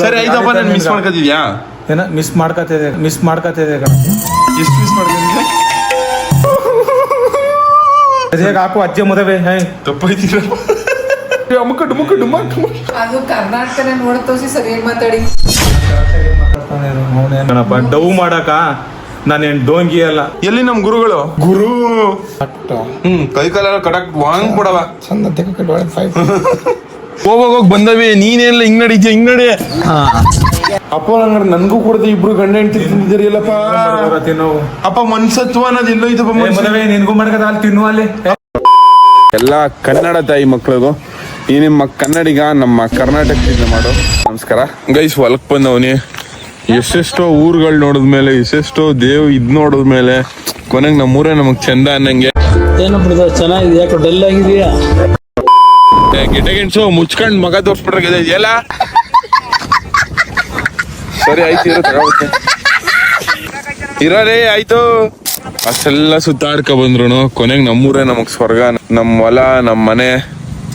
ಸರಿ ಆಯ್ತಪ್ಪ ನಾನು ಮಿಸ್ ಮಾಡ್ಕೊತಿದ್ಯಾ ಏನ ಮಿಸ್ ಮಾಡ್ಕತಿದೆ ಮಿಸ್ ಮಾಡ್ಕತಿದೆ ಎಷ್ಟು ಮಿಸ್ ಮಾಡ್ಕೊಂಡಿದ್ದೆ ಹೇಗೆ ಹಾಕು ಅಜ್ಜಿ ಮದುವೆ ಹೇ. ತಪ್ಪಾಯ್ತೀರ ಅಮ್ಮಕ್ಕ ಡುಮಕ್ಕ ಡುಮ್ಮ ಅದು ಕರ್ನಾಟಕನೇ ನೋಡ ತೋರಿಸಿ ಸರಿಯಾಗಿ ಮಾತಾಡಿ. ಅವನೇನಪ್ಪ ಡವ್ ಮಾಡಕ ನಾನೇನ್ ಡೋಂಗಿ ಅಲ್ಲ. ಎಲ್ಲಿ ನಮ್ ಗುರುಗಳು? ಗುರು. ಹ್ಮ್ ಕೈ ಕಾಲೆಲ್ಲ ಕಡಕ್ ವಾಂಗ್ ಕೊಡವ ಹೋಗೋಗ್ ಹೋಗ್ ಬಂದವೇ ನೀನೇನಿಲ್ಲ ಹಿಂಗ್ ನಡೀತೀಯ ಹಿಂಗ್ ನಡಿ. ಅಪ್ಪ ಹಂಗಾರೆ ನನ್ಗೂ ಕೊಡದೆ ಇಬ್ರು ಗಂಡ ಹೆಂಡತಿ ತಿಂದಿದ್ದೀರಿಲ್ಲಪ್ಪ ತಿನ್ನು. ಅಪ್ಪ ಮನ್ಸತ್ವ ಅನ್ನೋದು ಎಲ್ಲೋ ಇದು. ಮದುವೆ ನಿನ್ಗೂ ಮಾಡ್ಕದ ಅಲ್ಲಿ ತಿನ್ನು ಅಲ್ಲಿ. ಎಲ್ಲ ಕನ್ನಡ ತಾಯಿ ಮಕ್ಕಳಿಗೂ ಈ ನಿಮ್ಮ ಕನ್ನಡಿಗ ನಮ್ಮ ಕರ್ನಾಟಕದಿಂದ ಮಾಡೋ. ನಮಸ್ಕಾರ. ಗೈಸ್ ಹೊಲಕ್ ಬಂದವನಿ. ಎಷ್ಟೆಷ್ಟೋ ಊರುಗಳು ನೋಡಿದ್ಮೇಲೆ ಎಷ್ಟೆಷ್ಟೋ ದೇವ್ ಇದ್ ನೋಡಿದ್ಮೇಲೆ ಕೊನೆಗೆ ನಮ್ಮೂರೇ ನಮಗ್ ಚಂದ ಅನ್ನಂಗೆ. ಏನಪ್ಪ ಚೆನ್ನಾಗಿದೆ ಯಾಕೋ ಡಲ್ ಆಗಿದೆಯಾ? ಏ, ಮುಚ್ಕೊಂಡು ಮಗ ತೋರ್ಸ್ಬಿಟ್ರೆ ಎಲ್ಲ ಸರಿ ಆಯ್ತು ಇರೋ ತಗೋಬೇಕು ಇರೋದೇ ಆಯ್ತು. ಅಷ್ಟೆಲ್ಲ ಸುತ್ತಾಡ್ಕ ಬಂದ್ರು ಕೊನೆಗೆ ನಮ್ಮೂರೇ ನಮಗ್ ಸ್ವರ್ಗ ನಮ್ ಹೊಲ ನಮ್ಮ ಮನೆ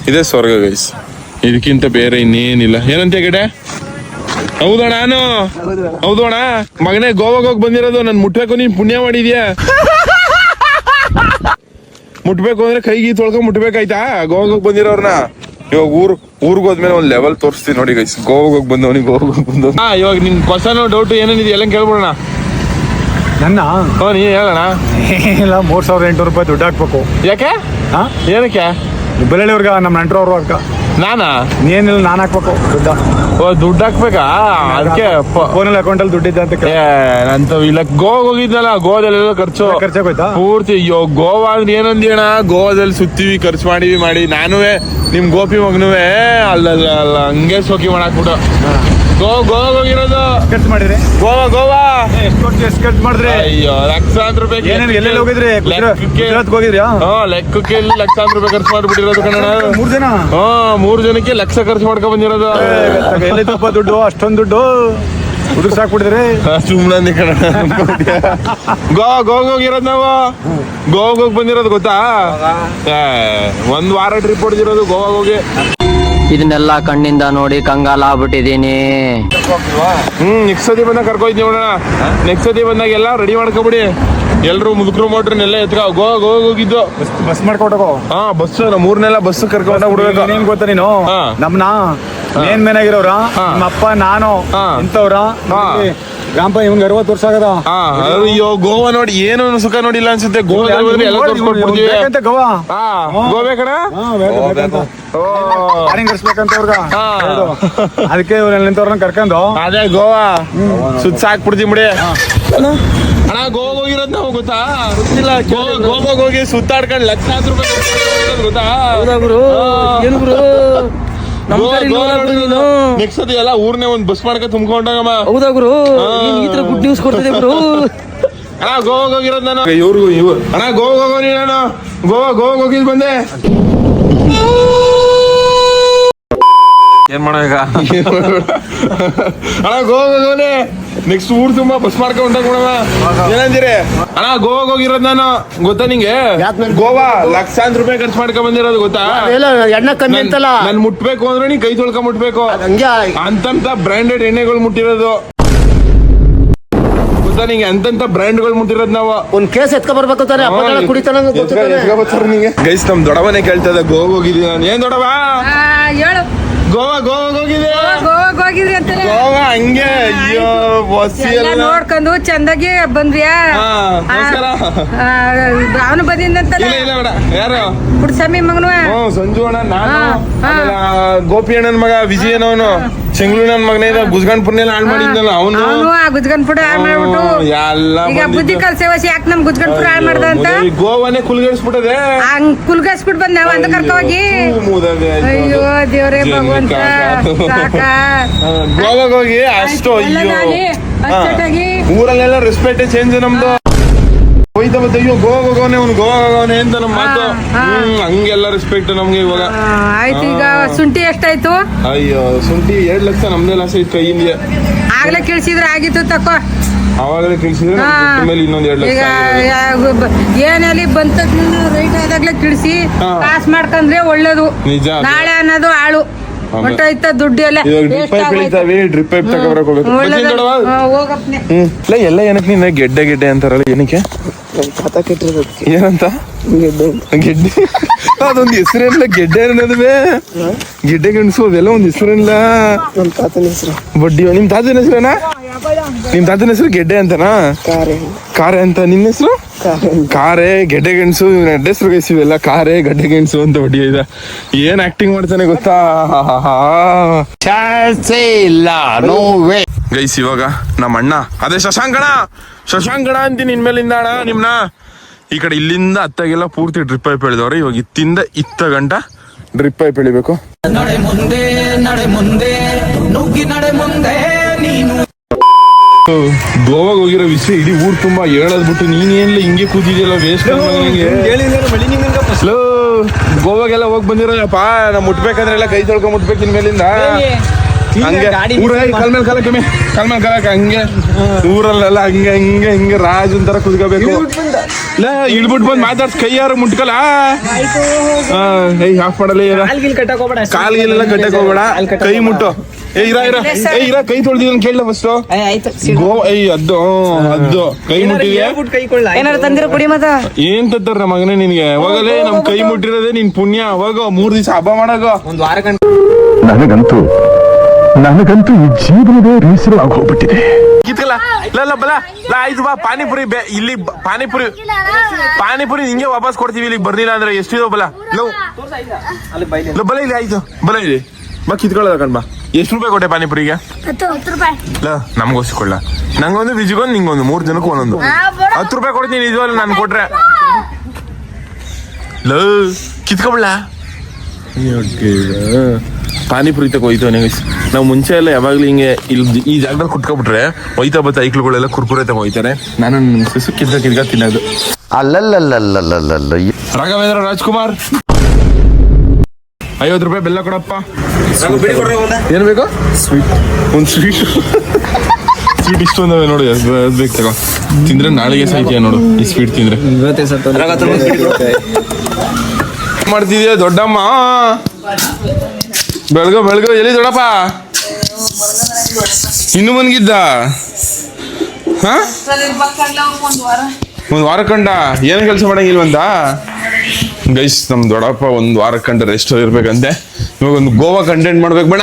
ಇದೇ ಸ್ವರ್ಗ ಗೈಸ್ ಇದಕ್ಕಿಂತ ಬೇರೆ ಇನ್ನೇನಿಲ್ಲ. ಏನಂತ ಗಿಡ? ಹೌದಣ್ಣ ನಾನು? ಹೌದೋಣ? ಮಗನೇ ಗೋವಾಗ ಹೋಗಿ ಬಂದಿರೋದು ನನ್ ಮುಟ್ಬೇಕು ನೀನ್ ಪುಣ್ಯ ಮಾಡಿದ್ಯಾ? ಮುಟ್ಬೇಕು ಅಂದ್ರೆ ಕೈಗೆ ತೊಳ್ಕೊಂಡ್ ಮುಟ್ಬೇಕಾಯ್ತಾ? ಗೋವಾಗ ಬಂದಿರೋರನ್ನ ಬಂದಿರೋರ್ನ? ಇವಾಗ ಊರ್ ಊರ್ಗ್ ಹೋದ್ಮೇಲೆ ಒಂದ್ ಲೆವೆಲ್ ತೋರಿಸ್ತೀನಿ ನೋಡಿ ಗೈಸ್ ಗೋವಾಗ ಹೋಗಿ ಬಂದವನಿಗೆ ಗೋವಾಗ ಹೋಗಿ ಬಂದವ್ ಹಾ ಇವಾಗ ನಿನ್ ಕ್ವಶನ್ ಡೌಟ್ ಏನೇನಿದೆ ಎಲ್ಲ ಕೇಳ್ಬಿಡೋಣ. ನನ್ನ? ಹೋ ನೀ ಹೇಳೋಣ ಇಲ್ಲ ಮೂರ್ ಸಾವಿರದ ಎಂಟುನೂರು ರೂಪಾಯಿ ದುಡ್ಡು ಹಾಕ್ಬೇಕು. ಯಾಕೆ? ಹಾ? ಏನಕ್ಕೆ? ಬೆಳ್ಳಿಯವ್ರಿಗೆ ನಮ್ಮ ನೆಂಟ್ರವ್ರು ಅಕ್ಕ ನಾನಾ? ಏನಿಲ್ಲ ನಾನು ಹಾಕ್ಬೇಕು. ದುಡ್ಡ. ಓ ದುಡ್ಡು ಹಾಕ್ಬೇಕಾ? ಅದಕ್ಕೆ ಫೋನಲ್ಲಿ ಅಕೌಂಟಲ್ಲಿ ದುಡ್ಡಿದ್ದೆ ಅಂತ ನಂತ ಇಲ್ಲ ಗೋವಾಗ ಹೋಗಿದ್ನಲ್ಲ ಗೋವಾದಲ್ಲೆಲ್ಲ ಖರ್ಚು. ಖರ್ಚಾಗೋಯ್ತಾ ಪೂರ್ತಿ ಅಯ್ಯೋ ಗೋವಾ ಅಂದ್ರೆ ಏನಂದೇಣ ಅಣ್ಣ? ಗೋವಾದಲ್ಲಿ ಸುತ್ತೀವಿ ಖರ್ಚು ಮಾಡಿವಿ ಮಾಡಿ ನಾನುವೆ ನಿಮ್ ಗೋಪಿ ಮಗನುವೆ ಅಲ್ಲ ಅಲ್ಲ ಅಲ್ಲ ಹಂಗೆ ಸೋಕಿ ಮಾಡಾಕ್ಬಿಟ್ಟು. ಗೋ ಗೋ ಹೋಗಿರೋದು ಖರ್ಚು ಮಾಡಿದ್ರಿ? ಗೋವಾ ಗೋವಾ ಎಷ್ಟು ಕೊಟ್ಟು ಎಷ್ಟು ಖರ್ಚು ಮಾಡಿದ್ರಿ? ಅಯ್ಯೋ ಲಕ್ಷಾಂತರ ರೂಪಾಯಿ ಏನೇನು ಎಲ್ಲೆಲ್ಲಿ ಹೋಗಿದ್ರಿ? ಲೆಕ್ಕಕ್ಕೆ ಗುಜರಾತ್ಗೆ ಹೋಗಿದ್ರಾ ಹಾ ಲೆಕ್ಕಕ್ಕೆ ಇಲ್ಲಿ ಲಕ್ಷಾಂತರ ರೂಪಾಯಿ ಖರ್ಚು ಮಾಡ್ಬಿಟ್ಟಿರೋದು ಕನ್ನಡ ಮೂರ್ ಜನ? ಹಾ ಮೂರು ಜನಕ್ಕೆ ಲಕ್ಷ ಖರ್ಚು ಮಾಡ್ಕೊಂಡ್ ಬಂದಿರೋದು. ಎಲ್ಲಿದ್ದಪ್ಪ ದುಡ್ಡು? ಅಷ್ಟೊಂದು ದುಡ್ಡು. ಹುಡುಗ ಸಾಕ್ಬಿಟ್ಟಿದ್ರೆ ಸುಮ್ಮನೆ ಗೋ ಗೋವಾ ಗೋವಾಗ ಹೋಗಿರೋದು ನಾವು. ಗೋವಾಗ ಹೋಗಿ ಬಂದಿರೋದು ಗೊತ್ತಾ? ಒಂದ್ ವಾರ ಟ್ರಿಪ್ ಹೊಡೆದಿರೋದು ಗೋವಾಗ ಹೋಗಿ. ಇದನ್ನೆಲ್ಲ ಕಣ್ಣಿಂದ ನೋಡಿ ಕಂಗಾಲ ಆಗ್ಬಿಟ್ಟಿದೀನಿ ಹ್ಮ್ ನೆಕ್ಸ್ಟ್ ಸತಿ ಬಂದಾಗ ಕರ್ಕೊಯ್ತೀನಿ ನೆಕ್ಸ್ಟ್ ಸತಿ ಬಂದಾಗ ಎಲ್ಲ ರೆಡಿ ಮಾಡ್ಕೊಬಿಡಿ. ಎಲ್ರು ಮುದುಕರು ಮೋಟ್ರನ್ನೆಲ್ಲ ಎತ್ಕ ಗೋವಾ ಗೋವಾಗ ಹೋಗಿದ್ದು ಬಸ್ ಮಾಡ್ಕೊಟ್ಟಕೋ ಹಾ ಬಸ್ ಮೂರ್ನೆಲ್ಲ ಬಸ್ ಕರ್ಕೊಂಡ ಹುಡುಗ ಏನ್ ಗೊತ್ತಾ ನೀನು. ನಮ್ನ ಮೇನ್ ಮೇನ್ ಆಗಿರೋರ ಹಾ. ನಮ್ಮ ಅಪ್ಪ ನಾನು ಹಾ. ಇಂಥವ್ರ. ಗ್ರಾಮ ಗ್ರಾಮ ಇವಂಗ ಅರವತ್ತು ವರ್ಷ ಆಗದ. ಅಯ್ಯೋ ಗೋವಾ ನೋಡಿ ಏನು ಸುಖ ನೋಡಿಲ್ಲ ಅನ್ಸುತ್ತೆ. ಗೋವಾ ಎಲ್ಲ ತೋರ್ಸ್ಕೊಟ್ಬಿಡ್ತೀವಿ ಬೇಕಂತ ಗೋವಾ. ಹಾ. ಗೋವೆ ಕಣ ಕರ್ಸ್ಬೇಕಂತ ಅವ್ರ್ಗ. ಅದಕ್ಕೆ ಇವ್ರನ್ನ ಕರ್ಕೊಂಡು? ಅದೇ ಗೋವಾ. ಸುತ್ತ ಸಾಕ್ಬಿಡ್ತೀನಿ ಬಿಡಿ. ಅಣ್ಣ ಗೋ ಹೋಗಿರೋದ್ ನಾವು ಗೊತ್ತಾ? ಗೊತ್ತಿಲ್ಲ ಗೋವಾಗ ಹೋಗಿ ಸುತ್ತಾಡ್ಕೊಂಡು ಲಕ್ಷಾಂತರ ರೂಪಾಯಿ ಗೊತ್ತಾ? ಏನು ಗುರು? ನಮ್ಮ ಕಡೆ ಇಲ್ವಲ್ಲ ಗುರು ನೀನು ನೆಕ್ಸ್ಟ್ ಸತಿ ಎಲ್ಲ ಊರ್ನೇ ಒಂದ್ ಬಸ್ ಮಾಡ್ಕೊಂಡು ತುಂಬ್ಕೊಂಡಾಗಮ್ಮ. ಹೌದಾ ಗುರು? ಈ ತರ ಗುಡ್ ನ್ಯೂಸ್ ಕೊಡ್ತಿದ್ದೆ ಗುರು. ಅಣ್ಣ ಗೋವಾಗ ಹೋಗಿರೋದ್ ನಾನು. ಇವ್ರಿಗೂ ಇವ್ ಅಣ್ಣ ಗೋವಾಗ ಹೋಗೋ ನೀನು ಗೋವಾ ಗೋವಾಗ ಹೋಗಿದ್ ಬಂದೆ. ಏನ್ ಮಾಡೋ ಈಗ? ಅಣ್ಣ ಗೋವಾಗ ಹೋಗೋನೆ ನೆಕ್ಸ್ಟ್ ಊರ್ ತುಂಬಾ ಬಸ್ ಮಾಡ್ಕೊಂಡು ಹೊಂಟಾಗ್ಬಿಡವ ಏನಂದಿರಿ? ಅಣ್ಣ ಗೋವಾಗ ಹೋಗಿರೋದ್ ನಾನು. ಗೊತ್ತಾ ನಿಂಗೆ? ಗೋವಾ? ಲಕ್ಷಾಂತರ ರೂಪಾಯಿ ಖರ್ಚು ಮಾಡ್ಕೊಂಡ್ ಬಂದಿರೋದು ಗೊತ್ತಾ? ಎಣ್ಣೆ ಕಮ್ಮಿ ನನ್- ಅಂತಲ್ಲ. ನನ್ ಮುಟ್ಬೇಕು ಅಂದ್ರೆ ನೀ ಕೈ ತೊಳ್ಕೊಂಡ್ ಮುಟ್ಬೇಕು. ಹಂಗೆ ಅಂತಂತ ಬ್ರಾಂಡೆಡ್ ಎಣ್ಣೆಗಳು ಮುಟ್ಟಿರೋದು. ಗೊತ್ತಾ ನಿಂಗೆ? ಅಂತಂತ ಬ್ರ್ಯಾಂಡ್ಗಳು ಮುಟ್ಟಿರೋದು ನಾವು. ಒಂದ್ ಕೇಸ್ ಎತ್ಕೊ ಬರ್ಬೇಕು ತಾನೆ ಅಪ್ಪಗಳ ಕುಡಿತಾನ ಗೈಸ್ ನಮ್ ದೊಡವನೇ ಕೇಳ್ತದ ಗೋ ಹೋಗಿದ್ದೀನಿ ನಾನು ಏನ್ ದೊಡವಾ? ಹೇಳು. ಗೋವಾ ಗೋವಾ ಹೋಗಿದೆ ಗೋವಾ ಹೋಗಿದ್ರಿ ಅಂತಾರೆ ಗೋವಾ ಹಂಗೆ? ಅಯ್ಯೋ ಬಸ್ ಎಲ್ಲ ಎಲ್ಲ. ನೋಡ್ಕೊಂಡು ಚಂದಾಗಿ ಬಂದ್ರಿಯಾ? ಹಾ, ನಮಸ್ಕಾರ. ಅವನು ಬಂದಿದ್ದಂತಲ್ಲ ಇಲ್ಲ ಇಲ್ಲ ಬೇಡ. ಯಾರು? ಪುಡ್ಸಮ್ಮಿ ಮಗನು? ಹ್ಮ್ ಸಂಜು ಅಣ್ಣ ನಾನು. ಹಾ, ಹಾ. ಆಮೇಲೆ ಆ ಗೋಪಿ ಅಣ್ಣನ ಮಗ ವಿಜಯನ್ ಅವನು ಚೆಂಗ್ಳು ಮಗನೇ ಮಗನೇ ಗುಜ್ಗಂಡ್ಪುರ್ನೆಲ್ಲ ಹಾಳು ಮಾಡಿದ್ನಲ್ಲ ಅವನು? ಅವನು ಆ ಗುಜ್ಗನ್ ಪುಡ ಹಾಳು ಮಾಡ್ಬಿಟ್ಟು ಎಲ್ಲ ಈಗ ಬುದ್ಧಿ ಕಲ್ಸೇವಸಿ ಯಾಕೆ ನಮ್ ಗುಜ್ಗನ್ ಪುಡ ಹಾಳು ಮಾಡ್ದ ಅಂತ? ಗೋವಾನೇ ಕುಲ್ಗಡಿಸ್ಬಿಟ್ಟದೆ ಹಂಗ್ ಕುಲ್ಗಸ್ಬಿಟ್ ಬಂದ್ ನಾವ್ ಅಂತ ಕರ್ಕ ಹೋಗಿ. ಅಯ್ಯೋ ದೇವ್ರೇ ಭಗವಂತ ಗೋವಾಗ ಹೋಗಿ ಅಷ್ಟು ಅಯ್ಯೋ. ಊರಲ್ಲೆಲ್ಲ ರೆಸ್ಪೆಕ್ಟ್ ಚೇಂಜ್ ನಮ್ದು. ಹೋಯ್ತಾ ಮತ್ತೆ ಅಯ್ಯೋ ಹೋಗೋನೆ ಅವ್ನು ಗೋವಾಗ ಹೋಗೋನೆ ಅಂತ ನಮ್ಮ ಮಾತು ಹಾ. ಹ್ಮ್ ಹಂಗೆಲ್ಲ ರೆಸ್ಪೆಕ್ಟ್ ನಮ್ಗೆ ಇವಾಗ ಆ, ಆಯ್ತು ಈಗ ಶುಂಠಿ ಎಷ್ಟಾಯ್ತು ಅಯ್ಯೋ ಶುಂಠಿ ಎರಡ್ ಲಕ್ಷ ನಮ್ದೇ ಲಾಸ್ ಇತ್ತು ಕೈಯಿಂದ ಆಗ್ಲೇ ಕೇಳಿಸಿದ್ರೆ ಆಗಿತ್ತು ತಕೋ ಅವಾಗಲೇ ತಿಳಿಸಿದ್ರೆ ಹಾ. ಮೇಲೆ ಇನ್ನೊಂದ್ ಎರಡ್ ಲಕ್ಷ ಈಗ ಆಗಿರೋದು. ಯಾ- ಬ- ಏನಲ್ಲಿ ಬಂತ ರೈಟ್ ಆದಾಗ್ಲೇ ತಿಳಿಸಿ ಹಾ. ಪಾಸ್ ಮಾಡ್ಕಂದ್ರೆ ಒಳ್ಳೇದು ನಿಜ ಅದು. ನಾಳೆ ಅನ್ನೋದು ಆಳು ಹೊಟ್ಟೋಯ್ತ ದುಡ್ಡು ಎಲ್ಲ? Drip pipe. ಬೆಳಿತಾವೆ ಡ್ರಿಪ್ ಪೈಪ್ ತಗೊಬರಕ್ ಹೋಗ್ಬೇಕು. ಎಲ್ಲ ಏನಕ್ಕೆ ನೀನು ಗೆಡ್ಡೆ ಗೆಡ್ಡೆ ಅಂತಾರಲ್ಲ ಏನಕ್ಕೆ? ಏನಂತ? ಗೆಡ್ಡೆ ಅದೊಂದು ಹೆಸರೇನಿಲ್ಲ ಗೆಡ್ಡೆ ಅನ್ನೋದುವೆ ಗೆಡ್ಡೆ ಗೆಣಸು ಅದೆಲ್ಲ ಒಂದು ಹೆಸರೇನಿಲ್ಲ. ಬಡ್ಡಿ ನಿಮ್ ತಾತನ ಹೆಸರೇನಾ? ನಿಮ್ ತಾತನ ಹೆಸರು ಗೆಡ್ಡೆ ಅಂತನಾ? ಕಾರೆ. ಅಂತ ನಿನ್ನ ಹೆಸರು? ಕಾರೆ. ಗೆಡ್ಡೆ ಗೆಣಸು ಅಡ್ಡ ಹೆಸರು ಗೈಸಿವೆಲ್ಲ ಕಾರೆ ಗಡ್ಡೆ ಗೆಣಸು ಅಂತ ಬಡ್ಡಿ ಇದೆ. ಏನ್ ಆಕ್ಟಿಂಗ್ ಮಾಡ್ತಾನೆ ಗೊತ್ತಾ? ಗೈಸ್ ಇವಾಗ ನಮ್ಮ ಅಣ್ಣ. ಅದೇ ಶಶಾಂಕಣ. ಶಶಾಂಕಣ ಅಂತೀನಿ ಇನ್ಮೇಲಿಂದ ಅಣ್ಣ ನಿಮ್ನ. ಈ ಕಡೆ ಇಲ್ಲಿಂದ ಅತ್ತಾಗೆಲ್ಲ ಪೂರ್ತಿ ಡ್ರಿಪ್ ಪೈಪ್ ಎಳೆದವ್ರೆ. ಇವಾಗ ಇತ್ತಿಂದ ಇತ್ತ ಗಂಟ ಡ್ರಿಪ್ ಪೈಪ್ ಎಳಿಬೇಕು. ನಡೆ ಮುಂದೆ ನಡೆ ಮುಂದೆ ನುಗ್ಗಿ ನಡೆ ಮುಂದೆ ನೀನು ಗೋವಾಗ ಹೋಗಿರೋ ವಿಷಯ ಇಡೀ ಊರ್ ತುಂಬಾ ಹೇಳದ್ ಬಿಟ್ಟು ನೀನ್ ಏನ್ಲ ಹಿಂಗೆ ಕೂತಿದ್ಯಲ್ಲ ವೇಸ್ಟ್ ಗೋವಾಗೆಲ್ಲ ಹೋಗಿ ಬಂದಿರಲ್ಲಪ್ಪ ನಾ ಮುಟ್ಬೇಕಂದ್ರೆ ಎಲ್ಲ ಕೈ ತೊಳ್ಕೊಂಡ್ ಮುಟ್ಬೇಕು ಇನ್ಮೇಲಿಂದ ಹಂಗೆ ಊರ ಕಾಲ್ ಮೇಲೆ ಕಾಲ ಕಮ್ಮಿ. ಕಲ್ ಮೇಲೆ ಕಾಲಕ್ಕೆ ಹಂಗೆ. ಊರಲ್ಲೆಲ್ಲ ಹಂಗೆ ಹಿಂಗೆ ಹಿಂಗೆ ರಾಜನ್ ತರ ಕುದ್ಕೋಬೇಕು ಲೇ ಇಳ್ಬಿಟ್ ಬಂದ್ ಮಾತಾಡ್ಸ್ ಕೈ ಯಾರು ಮುಟ್ಕಲ್ಲ? ಏಯ್ ಹಾಫ್ ಮಾಡಲ್ಲ ಕಾಲ್ ಗಿಲ್ ಹೋಗ್ಬೇಡ ಕಾಲ್ಗಿಲೆಲ್ಲ ಕಟ್ಟಕ್ ಹೋಗ್ಬೇಡ. ಕೈ ಮುಟ್ಟು. ಏ ಇರ ಇರ. ಏ ಇರ ಕೈ ತೊಳ್ದಿದ್ ಕೇಳಲ್ಲ ಫಸ್ಟ್ ಆಯ್ತು ಗೋ ಏಯ್ ಅದ್ದು ಅದ್ದು. ಕೈ ಮುಟ್ಟಿದ್ಯಾ? ಏನಾರು ತಂದಿರ ಕುಡಿ ಏನ್ ತತ್ತಾರ ಮಗನೇ ನಿನ್ಗೆ? ಹೋಗಲೇ ನಮ್ ಕೈ ಮುಟ್ಟಿರೋದೇ ನಿನ್ ಪುಣ್ಯ. ಅವಾಗ ಮೂರ್ ದಿವಸ ಹಬ್ಬ ಮಾಡಗೋ. ಒಂದ್ ವಾರ ಗಂಟೆ. ನನಗಂತೂ ನನಗಂತೂ ಈ ಜೀವನವೇ ಆಗಿ ಹೋಗ್ಬಿಟ್ಟಿದೆ. ಕಿತ್ಕಲ್ಲ ಇಲ್ಲ ಇಲ್ಲ ಬಲ ಇಲ್ಲ ಆಯ್ತು ಬಾ ಪಾನಿಪುರಿ ಬೇ- ಇಲ್ಲಿ ಬ- ಪಾನಿಪುರಿ ಪಾನಿಪುರಿ ನಿಂಗೆ ವಾಪಸ್ ಕೊಡ್ತೀವಿ ಇಲ್ಲಿ ಬರ್ಲಿಲ್ಲ ಅಂದ್ರೆ ಎಷ್ಟಿದೋ ಬಲ? ಅಲ್ಲಿ ಬೈಲಿ ಇಲ್ಲ, ಬಲ ಇಲ್ಲಿ ಆಯ್ತು ಬಲ ಇಲ್ಲಿ. ಬಾ ಕಿತ್ಕೊಳ್ಳೋದ ಕಣ್ ಬಾ. ಎಷ್ಟು ರೂಪಾಯಿ ಕೊಟ್ಟೆ ಪಾನಿಪುರಿಗೆ? ಇಲ್ಲ ನಮ್ಗೋಸ್ಕೊಳ್ಳ ನಂಗೊಂದು ವಿಜಿಗೊಂದು ನಿಂಗೊಂದು ಮೂರು ಜನಕ್ಕೆ ಒಂದೊಂದು. ಹತ್ತು ರೂಪಾಯಿ ಕೊಡ್ತೀನಿ ನಿಜವಲ್ಲ ನಾನು ಕೊಟ್ರೆ. ಲ ಕಿತ್ಕೊಬಳ ಪಾನಿಪುರಿ ತಗೋ ಹೋಯ್ತವನೆ ನಾವು ಮುಂಚೆ ಎಲ್ಲ ಯಾವಾಗಲೂ ಹಿಂಗೆ ಇಲ್ಲಿ ಈ ಜಾಗದಲ್ಲಿ ಕುಟ್ಕೊಬಿಟ್ರೆ ಒಯ್ತಾ ಬತ್ತ ಐಕ್ಳುಗಳೆಲ್ಲ ಕುರ್ಕುರೆ ತಗೋಯ್ತಾರೆ ಹೋಯ್ತಾರೆ ನಾನು ಸುಸು ಕಿದ್ದ ತಿನ್ನೋದು. ಅಲ್ಲಲ್ಲಲ್ಲಲ್ಲಲ್ಲಲ್ಲ. ರಾಘವೇಂದ್ರ ರಾಜ್ಕುಮಾರ್. ಐವತ್ತು ರೂಪಾಯಿ ಬೆಲ್ಲ ಕೊಡಪ್ಪ. ಏನು ಬೇಕು? ಸ್ವೀಟ್ ಒಂದು ಸ್ವೀಟ್ ಸ್ವೀಟ್ ಇಷ್ಟು ಅಂದವೆ ನೋಡಿ ಬೇಕು ತಗೋ. ತಿಂದ್ರೆ ನಾಳೆಗೆ ಸಾಯ್ತೀಯ ನೋಡು ಈ ಸ್ವೀಟ್ ತಿಂದ್ರೆ. ಇವತ್ತೇ ಸತ್ತ ಮಾಡ್ತಿದ್ಯಾ ದೊಡ್ಡಮ್ಮ? ಬೆಳಗೋ ಬೆಳಗೋ, ಎಲ್ಲಿ ದೊಡ್ಡಪ್ಪ? ಇನ್ನು ಮನ್ಗಿದ್ದ? ಹಾ? ಒಂದ್ ವಾರ ಕಂಡ. ಏನ್ ಕೆಲಸ ಮಾಡಂಗಿಲ್ವಂತ ಗೈಸ್, ನಮ್ ದೊಡ್ಡಪ್ಪ ಒಂದ್ ವಾರ ಕಂಡ ರೆಸ್ಟ್ ಇರ್ಬೇಕಂತೆ. ಇವಾಗ ಒಂದು ಗೋವಾ ಕಂಟೆಂಟ್ ಮಾಡ್ಬೇಕು ಬೇಡ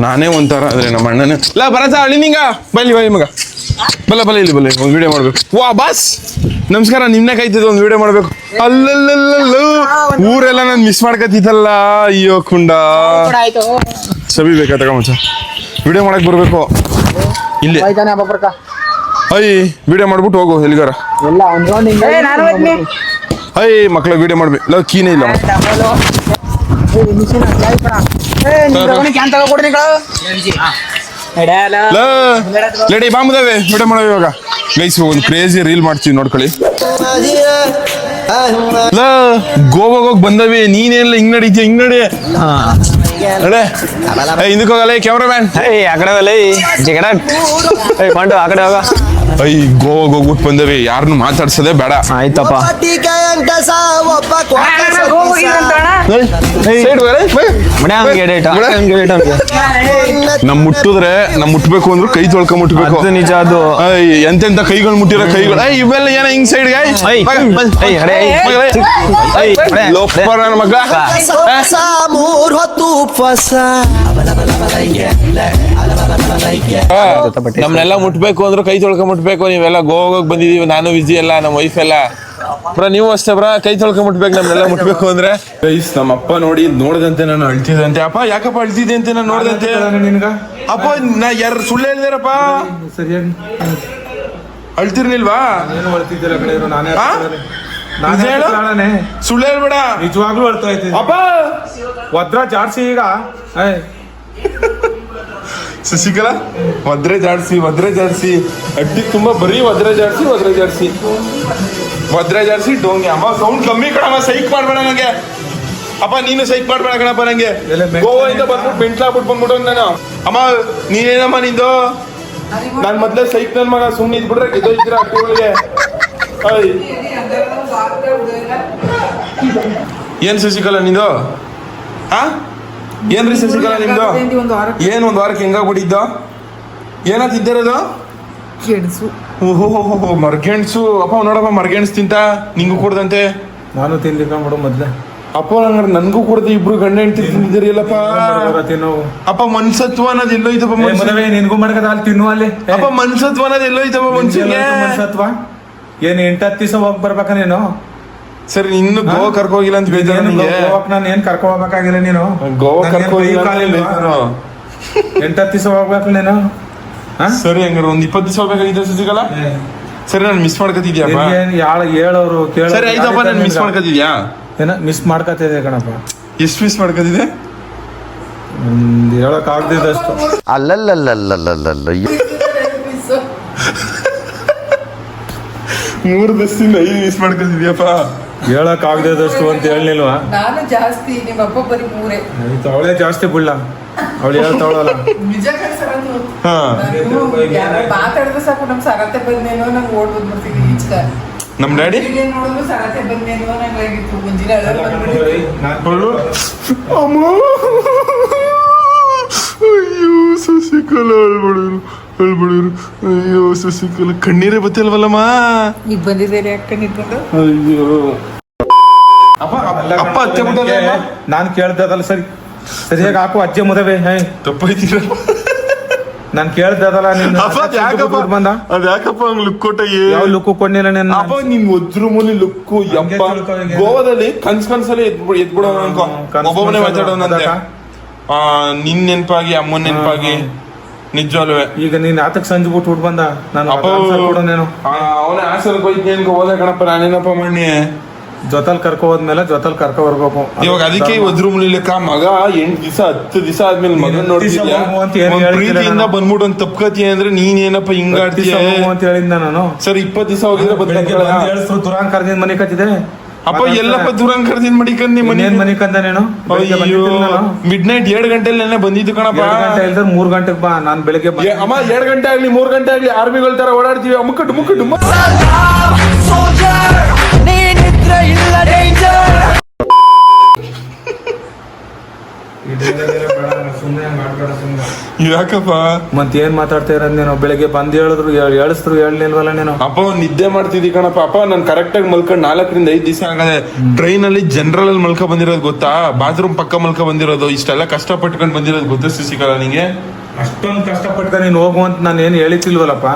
ನಾನೇ ಒಂಥರ, ಅಂದ್ರೆ ನಮ್ಮ ಅಣ್ಣನೇ. ಲಾ ಬರತ್ತ ಅಳಿ ಬಲ್ಲಿ ಬಲ್ಲಿ ಮಗ. ಬಲ್ಲ ಬಲ್ಲ ಇಲ್ಲಿ ಬಲ್ಲ ಒಂದು ವಿಡಿಯೋ ಮಾಡ್ಬೇಕು. ವಾ ಬಾಸ್! ನಮಸ್ಕಾರ ನಿಮ್ನೆ ಕಾಯ್ತಿದ್ದೆ ಒಂದು ವಿಡಿಯೋ ಮಾಡ್ಬೇಕು. ಅಲ್ಲಲ್ಲಲ್ಲ ಊರೆಲ್ಲ ನಾನು ಮಿಸ್ ಮಾಡ್ಕತ್ತಿದ್ದಲ್ಲ. ಅಯ್ಯೋ ಕುಂಡ. ಸಬಿ ಬೇಕಾ ತಗೋ ಮಚ್ಚ? ವಿಡಿಯೋ ಮಾಡಕ್ ಬರ್ಬೇಕು. ಇಲ್ಲಿ. ಅಯ್ಯ ವಿಡಿಯೋ ಮಾಡ್ಬಿಟ್ಟು ಹೋಗು ಎಲ್ಲಿಗಾರ? ಏ ಅಯ್ಯ ಮಕ್ಳ ವಿಡಿಯೋ ಮಾಡ್ಬೇಕು ಇಲ್ಲ ಕೀನೇ ಇಲ್ಲ ಲ ಲೇಡಿ ಬಾಂಬುದಾವೆ ಮೇಡಮ್ ಮಾಡೋ ಇವಾಗ. ಗೈಸ್ ಒಂದು ಕ್ರೇಜಿ ರೀಲ್ ಮಾಡ್ತೀವಿ ನೋಡ್ಕೊಳ್ಳಿ. ಲ ಗೋವಾಗ ಹೋಗಿ ಬಂದವಿ. ನೀನೇನಿಲ್ಲ ಹಿಂಗ್ ನಡೀತಿ ಹಿಂಗ್ ನಡಿ. ಹಿಂದಕ್ಕೆ ಹೋಗಲ್ಲ ಕ್ಯಾಮ್ರಾಮ್ಯಾನ್ ಏಯ್ ಆ ಕಡೆ ಹೋಗಲ್ಲ ಜಿಗಡ ಏಯ್ ಪಾಂಡು ಆ ಕಡೆ ಹೋಗ. ಐ ಗೋವಾಗ ಹೋಗ್ಬಿಟ್ಟು ಬಂದೇವಿ. ಯಾರನ್ನು ಮಾತಾಡ್ಸೋದೇ ಬೇಡ. ಆಯ್ತಪ್ಪ. ನಮ್ ಮುಟ್ಟಿದ್ರೆ ನಮ್ ಮುಟ್ಬೇಕು ಅಂದ್ರು ಕೈ ತೊಳ್ಕೊಂಡ್ ಮುಟ್ಬೇಕು. ಅದು ನಿಜ ಅದು. ಎಂತೆಂತ ಕೈಗಳು ಮುಟ್ಟಿರೋ ಕೈಗಳು. ಇವೆಲ್ಲ ಏನ ಹಿಂಗ್ ಸೈಡ್ ಲೋಪರ್ ಮಗ ನಮ್ನೆಲ್ಲ ಮುಟ್ಬೇಕು ಅಂದ್ರೆ ಕೈ ತೊಳ್ಕೊಂಡ್ ಮುಟ್ಬೇಕು ನೀವೆಲ್ಲ ಗೋವಾಗ್ ಬಂದಿದೀವಿ ನಾನು ವಿಜಿ ಎಲ್ಲ ನಮ್ಮ ವೈಫ್ ಎಲ್ಲ. ಬ್ರ ನೀವು ಅಷ್ಟೇ ಬ್ರ ಕೈ ತೊಳ್ಕೊಂಡ್ ಮುಟ್ಬೇಕು ನಮ್ನೆಲ್ಲ ಮುಟ್ಬೇಕು ಅಂದ್ರೆ. ಗೈಸ್ ನಮ್ಮ ಅಪ್ಪ ನೋಡಿ ನೋಡದಂತೆ ನಾನು ಅಳ್ತಿದಂತೆ ಅಪ್ಪ ಯಾಕಪ್ಪ ಅಳ್ತಿದ್ದೆ ಅಂತ ನಾನು ನೋಡದಂತೆ? ನಿನ್ಗ. ಅಪ್ಪ ನಾ ಯಾರು ಸುಳ್ಳು ಹೇಳಿದಾರಪ್ಪ? ಸರಿಯಾಗಿ ಅಳ್ತಿರ್ಲಿಲ್ವಾ? ಏನು ಅಳ್ತಿದ್ದೀರ ಕಡೆ ಇರೋ ನಾನೇ ಆ? ನಿಜ ಹೇಳು? ಸುಳ್ಳು ಹೇಳ್ಬೇಡ. ನಿಜವಾಗ್ಲೂ ಅಳ್ತಾ ಇದ್ದೀನಿ. ಅಪ್ಪ! ವದ್ರ ಜಾಡ್ಸಿ ಈಗ. ಏಯ್, ಶಶಿಕಲಾ? ವದ್ರೆ ಜಾಡ್ಸಿ ವದ್ರೆ ಜಾಡ್ಸಿ. ಅಡ್ಡಿ ತುಂಬಾ ಬರೀ ವದ್ರೆ ಜಾಡ್ಸಿ ವದ್ರೆ ಜಾಡ್ಸಿ. ವದ್ರೆ ಜಾಡ್ಸಿ ಡೋಂಗಿ. ಅಮ್ಮ ಸೌಂಡ್ ಕಮ್ಮಿ ಕಣಮ್ಮ ಸೈಕ್ ಮಾಡ್ಬೇಡ ನಂಗೆ. ಅಪ್ಪ ನೀನು ಸೈಕ್ ಮಾಡ್ಬೇಡ ಕಣಪ್ಪ ನಂಗೆ. ಗೋವಾ ಇಂದ ಬಂದ್ಬಿಟ್ಟು ಮೆಂಟ್ಲಾಗ್ಬಿಟ್ಟು ಬಂದ್ಬಿಟ್ಟು ನಾನು. ಅಮ್ಮ ನೀನೇನಮ್ಮ ನಿಂದು? ನಾನು ಮೊದ್ಲೇ ಸೈಕ್ ನನ್ ಮಗ ಸುಮ್ಮನೆ ಇದ್ಬಿಟ್ರೆ ಗೆದ್ದೋಯ್ತೀರ ಅಟ್ಟಿ ಒಳಗೆ? ಐ. ಏನ್ ಶಶಿಕಲಾ ನಿಂದು? ಆ? ಏನ್ರಿ ಶಶಿಕಲಾ ನಿಮ್ದು? ಒಂದು ವಾರ ಏನ್ ಒಂದ್ ವಾರಕ್ಕೆ ಹೆಂಗಾಗ್ಬಿಟ್ಟಿದ್ದ? ಏನ ತಿಂದಿರೋದು ಕೆಡ್ಸು ಓಹೋ ಮರ್ಗೆಣ್ಸು. ಅಪ್ಪ ನೋಡಪ್ಪ ಮರ್ಗೆಣ್ಸ್ ತಿಂತ? ನಿಂಗೂ ಕೊಡ್ದಂತೆ? ನಾನು ತಿಂದಿಕೊಂಡ್ಬಿಡು ಮೊದ್ಲೆ. ಅಪ್ಪ ಹಂಗಾರೆ ನನ್ಗೂ ಕೊಡ್ದೆ ಇಬ್ರು ಗಂಡ ಹೆಂಡ್ತಿ ತಿಂದಿದ್ದೀರಲ್ಲಪ್ಪ ತಿನ್ನು ಅಪ್ಪ ಮನ್ಸತ್ವ ಅನ್ನೋದು ಎಲ್ಲೋಯ್ತಪ್ಪ ಮನವೇ ನಿನ್ಗೂ ಮಾಡ್ಕದ ಅಲ್ಲಿ ತಿನ್ನು ಅಲ್ಲಿ. ಅಪ್ಪ ಮನ್ಸತ್ವ ಅನ್ನೋದು ಎಲ್ಲೋಯ್ತಪ್ಪ ಮನ್ಸಿಗೆ. ನಿನ್ಗೆಲ್ಲಂತೂ ಮನ್ಸತ್ವ? ಏನ್ ಎಂಟು ಹತ್ತು ದಿವಸ ಹೋಗ್ ಬರ್ಬೇಕ ನೀನು? ಸರಿ ಇನ್ನು ಗೋವಾ ಕರ್ಕೋಗಿಲ್ಲ ಅಂತ ಬೇಜಾರ ನಿಂಗೆ? ಗೋವಾಕ್ ನಾನು ಏನ್ ಕರ್ಕೊ ಹೋಗ್ಬೇಕಾಗಿಲ್ಲ ನೀನು? ಗೋವಾ ಕರ್ಕೊ ಹೋಗಿಲ್ಲ ಎಂಟತ್ತು ದಿವಸ ಹೋಗ್ಬೇಕು ನೀನು? ಹಾ? ಸರಿ ಹಂಗಾರೆ ಒಂದ್ ಇಪ್ಪತ್ತು ದಿವಸ ಹೋಗ್ಬೇಕಾಗಿದೆ ಸುಜಿಗಲ್ಲ ಸರಿ ನಾನು ಮಿಸ್ ಮಾಡ್ಕೊತಿದ್ಯಪ್ಪ ನಿನ್ಗೇನ್ ಯಾಳ ಹೇಳೋರು ಕೇಳೋ ಸರಿ ಐದಪ್ಪ ನಾನು ಮಿಸ್ ಮಾಡ್ಕೊತಿದ್ಯಾ? ಏನ ಮಿಸ್ ಮಾಡ್ಕೊತಿದೆ ಕಣಪ್ಪ. ಎಷ್ಟು ಮಿಸ್ ಮಾಡ್ಕೊತಿದ್ದೆ? ಹೇಳಕ್ ಆಗ್ದಿದ್ದಷ್ಟು ಅಲ್ಲಲ್ಲಲ್ಲಲ್ಲಲ್ಲಲ್ಲ ಮೂರು ದಿವಸದಿಂದ ಐದು ಮಿಸ್ ಮಾಡ್ಕೊತಿದ್ಯಪ್ಪ? ಹೇಳಕ್ ಆಗದಷ್ಟು ಅಂತ ಹೇಳಿಲ್ವಾ ನಾನು ಜಾಸ್ತಿ ನಿಮ್ಮ ಅಪ್ಪ ಬರೀ ಮೂರೇ. ಆಯ್ತು ಅವಳೇ ಜಾಸ್ತಿ ಬಿಡ್ಲ ಅವಳು ಹೇಳ್ತಾವಳಲ್ಲ ನಿಜ ಹಾ. ಮಾತಾಡಿದ್ರೆ ಸಾಕು ನಮ್ ಸರತೆ ಬಂದೇನೋ ನಂಗೆ ಓಡ್ಬೋದು ಬರ್ತೀನಿ ಈಚಕ. ನಮ್ ಡ್ಯಾಡಿ? ನೋಡಿದ್ರು ಸರತೆ ಬಂದೇನೋ ನಂಗೆ ಆಗಿತ್ತು. ಮುಂಜಿನ ಅಮ್ಮ ಅಯ್ಯೋ ಶಶಿಕಲ ಹೇಳ್ಬಿಡಿರು ಅಳ್ಬಿಡೋರು ಅಯ್ಯೋ ಸಸಿಕಲ್. ಕಣ್ಣೀರೇ ಬತ್ತಿಲ್ವಲ್ಲಮ್ಮ? ಈಗ ಬಂದಿದ್ದೀರಿ ಅಕ್ಕ ನಿಂತ್ಕೊಂಡು ಅಯ್ಯೋ. ಅಪ್ಪ ಅಜ್ಜ ಅತ್ತೆ ನಾನು ನಾನು ಕೇಳ್ದದಲ್ಲ ಸರಿ. ಸರಿಯಾಗಿ ಹಾಕು? ಅಜ್ಜ ಮುದವೆ ಹೇ? ತಪ್ಪೈತಿರ? ನಾನು ಕೇಳ್ದದಲ್ಲ ಅದ್ ಯಾಕಪ್ಪ? ಬಂದ? ಅದ ಯಾಕಪ್ಪ ಲುಕ್ ಕೊಟ್ಟ ಯಾವ ಲುಕ್ ಕೊಂಡಿಲ್ಲ ನಿನ್ನ? ಅಪ್ಪ ನಿಮ್ ಒದ್ರು ಮೂಲಿ ಲುಕ್ ಯಪ್ಪ. ಗೋವಾದಲ್ಲಿ ಕನ್ಸ್ ಕನ್ಸಲ್ಲಿ ಎದ್ಬಿಡ ಎದ್ಬಿಡೋಣ ಅನ್ಕೋ. ಒಬ್ಬೊಬ್ಬನೇ ಮಾತಾಡೋಣ? ಆ ನಿನ್ ನೆನ್ಪಾಗಿ ಅಮ್ಮನ ನೆನ್ಪಾಗಿ ನಿಜವಲ್ವೇ ಈಗ ನೀನ್ ಆತಕ್ ಸಂಜೆ ಬಿಟ್ಟು ಹುಟ್ಟು ಬಂದ? ನಾನು ಅಪ್ಪ ನೀನು. ಅವನೇ ಆಸೆ ಹೋಯ್ತು ಅನ್ಕೋ. ಹೋದ ಕಣಪ್ಪ ನಾನೇನಪ್ಪ ಮಣ್ಣಿ ಜೊತಲ್ ಕರ್ಕೊ ಹೋದ್ಮೇಲೆ ಜೊತಲ್ ಕರ್ಕೊ ಬರ್ಬೇಕು ಇವಾಗ ಅದಕ್ಕೆ ಒದ್ರು ಮುಳಿಲಿಕ್ಕ ಮಗ ಎಂಟ್ ದಿವಸ ಹತ್ತು ದಿವಸ ಆದ್ಮೇಲೆ ಮಗನ್ ನೋಡಿ ನೋಡ್ತಿದ್ಯಾ? ಅಂತ ಏನ್ ಒಂದ್ ಹೇಳ್ತಿಲ್ಲ ಪ್ರೀತಿಯಿಂದ ನಾನು. ಬಂದ್ಬಿಟ್ಟು ಒಂದ್ ತಪ್ಕತಿ ಅಂದ್ರೆ ನೀನ್ ಏನಪ್ಪ ಹಿಂಗಾಡ್ತೀಯ ಅಂತ ಹೇಳಿದ್ನ ನಾನು. ಸರ್ ಇಪ್ಪತ್ ದಿವಸ ಹೋಗಿದ್ರೆ ದುರಾಂಗ್ ಹೇಳಿದ್ರು ಕರ್ದಿಂದ ಮನೆ ಕತ್ತಿದೆ ಅಪ್ಪ ಎಲ್ಲಪ್ಪ ದೂರಂಗ್ ಕರ್ದಿನ್ ಮಡಿಕಂದಿ ಮನೆ ಏನ್ ಮನೆ ಕಂದ ನೀನು? ಅಯ್ಯೋ. ಮಿಡ್ ನೈಟ್ ಎರಡ್ ಗಂಟೆಲಿ ನೆನ್ನೆ ಬಂದಿದ್ದು ಕಣಪ್ಪ. ಗಂಟೆ ಇಲ್ದ್ರೆ ಮೂರ್ ಗಂಟೆಗೆ ಬಾ ನಾನ್ ಬೆಳಿಗ್ಗೆ ಏ, ಅಮ್ಮ ಎರಡ್ ಗಂಟೆ ಆಗ್ಲಿ ಮೂರ್ ಗಂಟೆ ಆಗ್ಲಿ ಆರ್ಮಿಗಳ ತರ ಓಡಾಡ್ತೀವಿ. ಮುಕ್ಕಟ್ಟು ಮುಕ್ಕಟ್ಟು ಇಲ್ಲ ಡೇಂಜರ್. ಯಾಕಪ್ಪ? ಮತ್ ಏನ್ ಮಾತಾಡ್ತಾ ಇರೋದ್ ನೀನು? ಬೆಳಿಗ್ಗೆ ಬಂದ್ ಹೇಳಿದ್ರು ಹೇಳಿಸ್ರು ಹೇಳಲಿಲ್ವಲ್ಲ ಹೇಳಿಲ್ವಲ್ಲ ನೀನು? ಅಪ್ಪ ಒಂದ್ ನಿದ್ದೆ ಮಾಡ್ತಿದ್ದಿ ಕಣಪ್ಪ. ಅಪ್ಪ ನಾನು ಕರೆಕ್ಟ್ ಆಗಿ ಮಲ್ಕೊಂಡ್ ನಾಲ್ಕರಿಂದ ಐದ್ ದಿವಸ ಆಗದೆ ಟ್ರೈನ್ ಅಲ್ಲಿ ಜನರಲ್ ಅಲ್ಲಿ ಮಲ್ಕ ಬಂದಿರೋದು ಗೊತ್ತಾ? ಬಾತ್ರೂಮ್ ಪಕ್ಕ ಮಲ್ಕ ಬಂದಿರೋದು. ಇಷ್ಟೆಲ್ಲ ಕಷ್ಟ ಪಟ್ಕೊಂಡ್ ಬಂದಿರೋದು ಗೊತ್ತಾ ಸಿಸಿಕಲ್ಲ ನಿಂಗೆ? ಅಷ್ಟೊಂದು ಕಷ್ಟಪಟ್ಟ ನೀನ್ ಹೋಗು ಅಂತ ನಾನು ಏನ್ ಹೇಳಿತಿಲ್ವಲ್ಲಪ್ಪ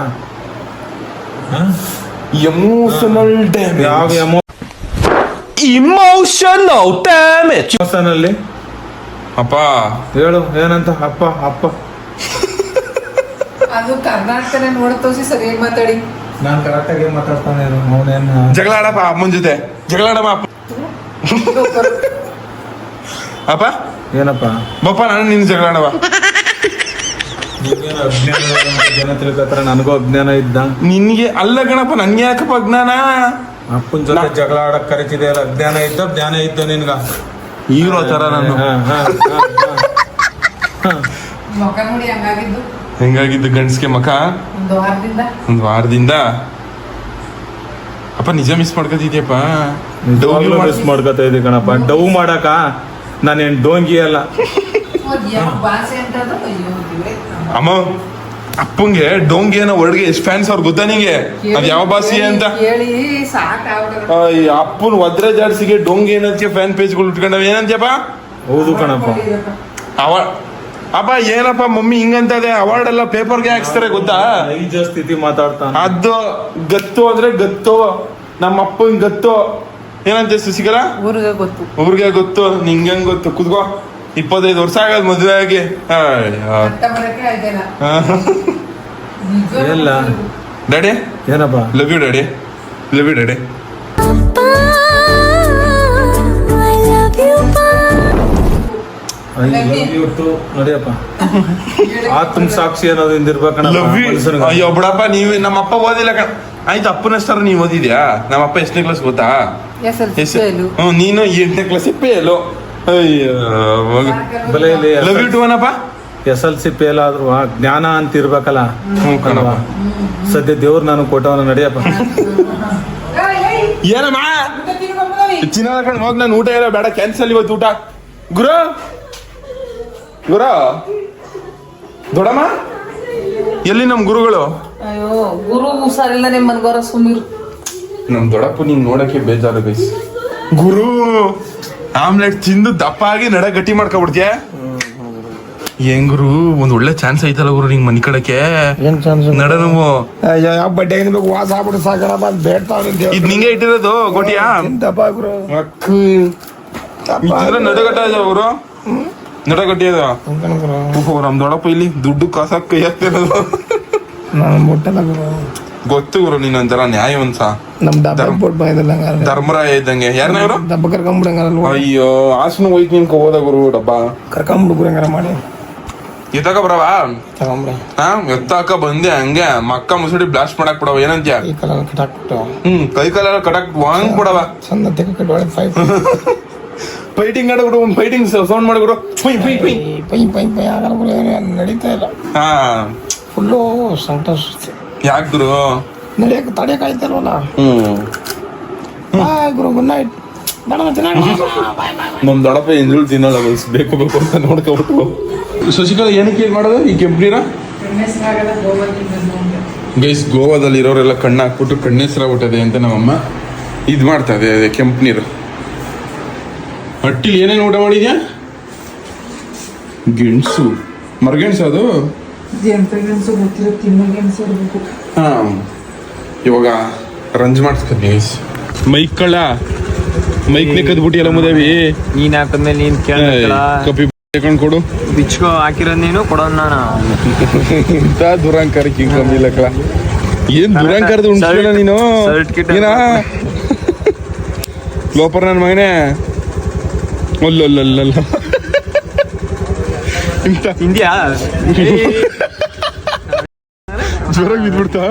ಎಮೋಷನಲ್ ಡ್ಯಾಮೇಜ್ ಯಾವ ಎಮೋ ಇಮೋಷನಲ್ ಡ್ಯಾಮೇಜ್ ಅಲ್ಲಿ ಅಪ್ಪ ಹೇಳು ಏನಂತ? ಅಪ್ಪ ಅಪ್ಪ. ಅದು ಕರ್ನಾಟಕನೇ ನೋಡ ತೋರಿಸಿ ಸರಿಯಾಗಿ ಮಾತಾಡಿ. ನಾನು ಕರ್ನಾಟಕ ಏನ್ ಮಾತಾಡ್ತಾನೆ ಅವನೇನ್ ಜಗಳ ಆಡಪ್ಪ ಅಮ್ಮನ ಜೊತೆ. ಜಗಳ ಆಡಮ್ಮ ಅಪ್ಪ. ಅಪ್ಪ? ಏನಪ್ಪ? ಬಪ್ಪ ನಾನು ನಿನ್ ಜಗಳ ಆಡವ. ಅಜ್ಞಾನ ಅಂತ ಜನ ತಿಳ್ಕೊತಾರ ನನಗೂ ಅಜ್ಞಾನ ಇದ್ದ. ನಿನ್ಗೆ ಅಲ್ಲ ಗಣಪ ನನ್ಗೆ ಯಾಕಪ್ಪ ಅಜ್ಞಾನ? ಅಪ್ಪನ ಜೊತೆ ಜಗಳ ಆಡಕ್ ಕರಿತಿದೆ ಅಲ್ಲ ಜ್ಞಾನ ಇದ್ದ ಜ್ಞಾನ ಇದ್ದ ನಿನ್ಗ? ಹೀರೋ ತರ ನಾನು. ಹಂಗಾಗಿದ್ದು? ಹೆಂಗಾಗಿದ್ದು ಗಂಡ್ಸ್ಗೆ ಮಕ ಒಂದು ವಾರದಿಂದ. ಒಂದ್ ವಾರದಿಂದ? ಅಪ್ಪ ನಿಜ ಮಿಸ್ ಮಾಡ್ಕೊತಿದ್ಯಪ್ಪ. ನಿಜವಾಗ್ಲೂ ಮಿಸ್ ಮಾಡ್ಕೊತಾ ಇದ್ದೆ ಕಣಪ್ಪ ಡವ್ ಮಾಡಕ ನಾನೇನ್ ಡೋಂಗಿ ಅಲ್ಲ. ಅಮ್ಮ ಅಪ್ಪಂಗೆ ಡೋಂಗಿ ಅನ್ನೋ ವರ್ಡ್ಗೆ ಎಷ್ಟು ಫ್ಯಾನ್ಸ್ ಅವ್ರು ಗೊತ್ತಾ ನಿಂಗೆ? ಅದ್ ಯಾವ ಭಾಷೆ ಅಂತ? ಹೇಳಿ ಅಪ್ಪನ್ ಒದ್ರೆ ಜಾಡ್ಸಿಗೆ ಡೋಂಗಿ ಏನಂತ ಫ್ಯಾನ್ ಪೇಜ್ಗಳು ಉಟ್ಕೊಂಡವ ಏನಂತ್ಯಪ್ಪ? ಹೌದು ಕಣಪ್ಪ. ಅವ ಅಪ್ಪ ಏನಪ್ಪ ಮಮ್ಮಿ ಹಿಂಗಂತದೆ ಅವಾರ್ಡ್ ಎಲ್ಲ ಪೇಪರ್ಗೆ ಹಾಕ್ಸ್ತಾರೆ ಗೊತ್ತಾ? ನೈಜ ಸ್ಥಿತಿ ಮಾತಾಡ್ತಾ ಅದು ಗತ್ತು ಅಂದ್ರೆ ಗತ್ತು. ನಮ್ಮ ಅಪ್ಪನ್ ಗತ್ತು. ಏನಂತೆ ಸುಶಿಕಲಾ ಊರಿಗೆ ಗೊತ್ತು. ಊರಿಗೆ ಗೊತ್ತು ನಿಂಗೆ ಹೆಂಗ್ ಗೊತ್ತು? ಕುದ್ಕೋ ಇಪ್ಪತ್ತೈದು ವರ್ಷ ಆಗೋದ್ ಮದ್ವೆ ಆಗಿ. ಎಲ್ಲ ಡ್ಯಾಡಿ ಏನಪ್ಪ? Love you daddy love you daddy. ನಡಿಯಪ್ಪ. ಆತ್ಮ ಸಾಕ್ಷಿ ಅನ್ನೋದು ಮನುಷ್ಯನಿಗೆ. ಅಯ್ಯೋ ಬಿಡಪ್ಪ ನೀವು ನಮ್ಮ ಅಪ್ಪ ಓದಿಲ್ಲ ಕಣ. ಆಯ್ತು ಅಪ್ಪನಷ್ಟಾರ ನೀವು ಓದಿದ್ಯಾ? ನಮ್ಮ ಅಪ್ಪ ಎಷ್ಟನೇ ಕ್ಲಾಸ್ ಗೊತ್ತಾ. ಹ್ಞೂ ನೀನು ಎಂಟನೇ class fail love you too ಅನಪ್ಪ S L C fail ಆದ್ರು ಜ್ಞಾನ ಅಂತ ಇರ್ಬೇಕಲ್ಲ. ಹ್ಞೂ ಕಣಪ್ಪ. ಸದ್ಯ ದೇವ್ರು ನಾನು ಕೊಟ್ಟವನ ನಡಿಯಪ್ಪ. ಏನಮ್ಮ. ಚಿನ್ನ ಕಣ್ ಹೋಗ್ ನಾನು ಊಟ ಇರೋ ಬೇಡ ಕ್ಯಾನ್ಸಲ್ ಇವತ್ತು ಊಟ. ಗುರು. ಗುರು. ದೊಡಮ್ಮ ಎಲ್ಲಿ ನಮ್ಮ ಗುರುಗಳು? ಅಯ್ಯೋ ಗುರು ಹುಷಾರಿಲ್ಲ ನಿಮ್ಮ ಮನ್ಗೋರ ಸುಮೀರ್. ನಮ್ ದೊಡಪ್ಪ ನೀನ್ ನೋಡಕ್ಕೆ ಬೇಜಾರು ಗೈಸ್. ಗುರು. ಆಮ್ಲೆಟ್ ತಿಂದು ದಪ್ಪ ಆಗಿ ನಡ ಗಟ್ಟಿ ಮಾಡ್ಕೊಬಿಡ್ತೀಯ? ಹೆಂಗ್ರು ಒಂದ್ ಒಳ್ಳೆ ಚಾನ್ಸ್ ಐತಲ್ಲ ಗುರು ನಿಂಗ್ ಮನಿ ಕಡಕ್ಕೆ ನಡ ನಾವು. ಯಾವ ಬಡ್ಡೆ ಬೇಕು ವಾಸ ಆಗ್ಬಿಟ್ಟು ಸಾಕಾರ ಬಂದ್ ಬೇಡ್ತಾವ್ರಿ ಇದ್ ನಿಂಗೆ ಇಟ್ಟಿರೋದು ಗೋಟಿಯಾ? ದಪ್ಪ ಗುರು? ನಡಗಟ್ಟ ಗುರು. ನಡಗಟ್ಟಿ ಅದ ನಮ್ ದೊಡ್ಡಪ್ಪ ಇಲ್ಲಿ ದುಡ್ಡು ಕಾಸಾಕ್ ಕೈ ಹಾಕ್ತಿರೋದು ನಾನು ಮುಟ್ಟಲ್ಲ ಗುರು. ಗೊತ್ತು ಗುರು ನೀನು ಒಂಥರ ನ್ಯಾಯವಂತ. ನಮ್ ಡಬ್ಬ ಬಿಟ್ಟು ಬಂದಿಲ್ಲ ಧರ್ಮರಾಯ ಇದ್ದಂಗೆ. ಯಾರನ್ನ ಇವರು ಡಬ್ಬ ಕರ್ಕೊಂಬಿಡಂಗಾರಲ್ವ ಅಯ್ಯೋ ಆಸನ ಹೋಯ್ತು ನಿನ್ಕ ಹೋದ ಗುರು ಡಬ್ಬ. ಕರ್ಕೊಂಬಿಡು ಹಂಗಾರ ಮಾಡಿ. ಎತ್ತಕ ಬರವ? ತಗೊಂಬಿಡ ಹಾ ಎತ್ತಾಕ ಬಂದೆ ಹಂಗೆ. ಮಕ್ಕ ಮುಸುಡಿ ಬ್ಲಾಸ್ಟ್ ಮಾಡಕ್ ಬಿಡವ ಏನಂತ್ಯ? ಈ ಕಲರ್ ಕಟಾಕ್ಬಿಟ್ಟು ಹ್ಮ್ ಕೈ ಕಲರ್ ಕಟಾಕ್ ವಾಂಗ್ ಬಿಡವ. ಚಂದ ತೆಗ ಕಟ್ಟೋಳೆ ಫೈವ್ ಫೈಟಿಂಗ್ ಆಡಬಿಡು ಒಂದ್ ಫೈಟಿಂಗ್ ಸೌಂಡ್ ಮಾಡಿಬಿಡು ಪೈ ಪೈ ಪೈ ಪೈ ಪೈ ಪೈ ಆಗಲ್ಲ ನಡೀತಾ ಇಲ್ಲ. ಹಾ. ಫುಲ್ಲು ಸಂಕಟ ಯಾಕ್ ಗುರು? ನಡಿಯಕ್ಕೆ ತಡಿಯಕ್ಕೆ ಆಯ್ತಲ್ವಲ್ಲ ಹ್ಮ್. ಬಾಯ್ ಗುರು ಗುಡ್ ನೈಟ್ ನಮ್ ದೊಡ್ಡಪ್ಪ ಎಂಜುಳು ತಿನ್ನಲ್ಲ ಬೇಕು ಬೇಕು ಅಂತ ನೋಡ್ಕೊಬಿಟ್ಟು. ಶಶಿಕಲಾ ಏನಕ್ಕೆ ಏನ್ ಮಾಡೋದು? ಈ ಕೆಂಪು ನೀರ ಗೈಸ್ ಗೋವಾದಲ್ಲಿ ಇರೋರೆಲ್ಲ ಕಣ್ಣು ಹಾಕ್ಬಿಟ್ಟು ಕಣ್ಣೆಸರಾಗ್ಬಿಟ್ಟದೆ ಅಂತ ನಮ್ಮಮ್ಮ ಇದು ಮಾಡ್ತಾ ಇದೆ ಅದೇ ಕೆಂಪು ನೀರು ಹಟ್ಟಿಲಿ ಏನೇನು ಊಟ ಮಾಡಿದ್ಯಾ? ಗೆಣಸು. ಮರಗೆಣಸು ಅದು? ಗೊತ್ತಿರೋ ಇರ್ಬೇಕು. ಹಾ ಇವಾಗ ರಂಜ್ ಮಾಡಿಸ್ಕೊಂಡಿ ಮೈಕ್ ಕಳ್ಳ ಮೈಕ್ನೇ ಕದ್ಬಿಟ್ಟಿಯಲ್ಲ ಮುದೇವಿ. ನೀನ್ ಹಾಕದ್ಮೇಲೆ ನೀನ್ ಕೇಳ ಕಪಿ ತಗೊಂಡ್ ಕೊಡು. ಬಿಚ್ಕೋ ಹಾಕಿರೋದ್ ನೀನು ಕೊಡೋಣ ನಾನು. ಇಂತ ದುರಂಕಾರಕ್ಕೆ ಹಿಂಗ್ ಬಂದಿಲ್ಲ ಕಳ ಏನ್ ದುರಂಕಾರದ ಉಂಟಲ್ಲ ನೀನು? ಏನ ಲೋಪರ್ ನನ್ನ ಮಗನೇ. ಅಲ್ಲಲ್ಲಲ್ಲ ಹಿಂದಿಯಾ ಜ್ವರ ಬಿದ್ಬಿಡ್ತಾ.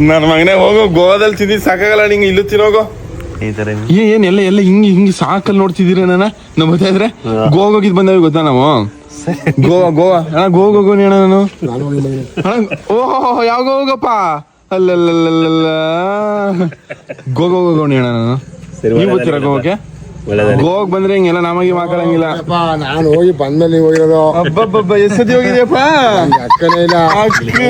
ನನ್ನ ಮಗನೇ ಹೋಗೋ ಗೋವಾದಲ್ಲಿ ತಿಂದಿದ್ ಸಾಕಾಗಲ್ಲ ನಿಂಗೆ ಇಲ್ಲೂ ತಿನ್ನೋಗೋ. ಈ ತರ ಏ ಏನ್ ಎಲ್ಲ ಎಲ್ಲ ಹಿಂಗ್ ಹಿಂಗ್ ಸಾಕಲ್ಲಿ ನೋಡ್ತಿದ್ದೀರ ನನ್ನ ನಮ್ಮ ಗೊತ್ತಾ ಇದ್ರೆ ಗೋವಾ ಹೋಗಿದ್ ಬಂದವಿ ಗೊತ್ತಾ ನಾವು? ಗೋವಾ ಗೋವಾ. ಗೋ ಗೋ ಗೋ ಅಣ್ಣ ನಾನು. ಓಹೋ ಯಾವ ಹೋಗಪ್ಪ? ಗೋ ಗೋ ಗೋ ಅಣ್ಣ ನಾನು. ನೀವು ಗೊತ್ತಿರ ಗೋವಾಕ್ಕೆ ಗೋವಾಗ್ ಬಂದ್ರೆ ಹಿಂಗೆಲ್ಲ ನಮಗೆ ಮಾತಾಡಂಗಿಲ್ಲ ನಾನು ಹೋಗಿ ಬಂದ್ಮೇಲೆ ನೀವು ಹೋಗಿರೋದು ಅಬ್ಬಬ್ಬಬ್ಬ ಎಷ್ಟ್ ಸತಿ ಹೋಗಿದ್ಯಪ್ಪ ಅಕ್ಕನೇ ಇಲ್ಲ ಅಕ್ಕ.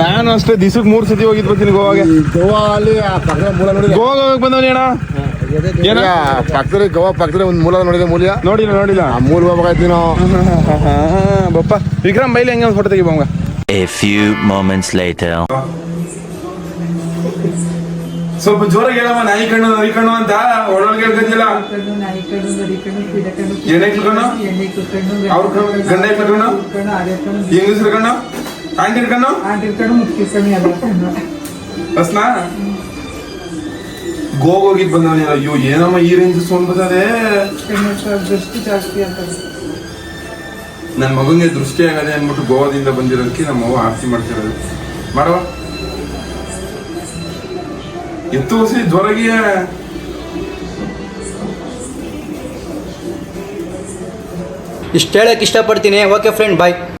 ನಾನು ಅಷ್ಟೇ ದಿವಸಕ್ಕೆ ಮೂರ್ ಸತಿ ಹೋಗಿದ್ ಬರ್ತೀನಿ ಗೋವಾಗೆ ಈ ಗೋವಾ ಅಲ್ಲಿ ಆ ಪಕ್ಕದ ಮೂಲ ಗೋವಾಗ ಬಂದವನಿ ಅಣ್ಣ ಏನ ಪಕ್ಕದಲ್ಲಿ ಗೋವಾ ಪಕ್ಕದಲ್ಲಿ ಒಂದು ಮೂಲ ನೋಡಿದೆ ಮೂಲ್ಯ ನೋಡಿಲ್ಲ ನೋಡಿಲ್ಲ ಆ ಮೂಲ ಹೋಗ್ಬೇಕಾಯ್ತು ನಾವು ಬಪ್ಪ ವಿಕ್ರಮ್ ಬೈಲಿ ಹಂಗೆ ಒಂದು ಫೋಟೋ ತೆಗಿಬಂಗ A few moments later. ಸ್ವಲ್ಪ ಜೋರಾಗಿ ಹೇಳಮ್ಮ ನಾಯಿ ಕಣ್ಣು ನರಿ ಕಣ್ಣು ಅಂತ. ಒಳಗೆ ಹೇಳ್ತಿದ್ದಿಲ್ಲ. ಎಣ್ಣೆ ಕಣ್ಣು? ಅವ್ರ ಕಣ್ಣು, ಗಂಡ ಹೆಕ್ಲ ಕಣ್ಣು? ಕಣ್ಣು ಆರ್ಯ ಕಣ್ಣು? ಕಣ್ಣು ಆಂಟಿರ್ ಕಣ್ಣು? ಆಂಟಿರ್ ಕಣ್ಣು ಮುಖ್ಯ ಕಣ್ಣು ಎಲ್ಲ ಕಣ್ಣು ಅಸ್ನಾ ಗೋಗ್ ಹೋಗಿದ್ ಅಯ್ಯೋ, ಏನಮ್ಮ ಈ ರೇಂಜ್ ಸೌಂಡ್ ಬರ್ತದೆ ಜಾಸ್ತಿ ಅಂತ ನನ್ನ ಮಗನಿಗೆ ದೃಷ್ಟಿ ಆಗದೆ ಅಂದ್ಬಿಟ್ಟು ಗೋವಾದಿಂದ ಬಂದಿರೋದಕ್ಕೆ ನಮ್ಮ ಅವ್ವ ಆರತಿ ಮಾಡ್ತಿರೋದು. ಮಾಡವ ಎತ್ತು ಹೊಸಿ ಜ್ವರಗಿಯ ಇಷ್ಟು ಹೇಳಕ್ಕೆ ಇಷ್ಟಪಡ್ತೀನಿ. Okay friend bye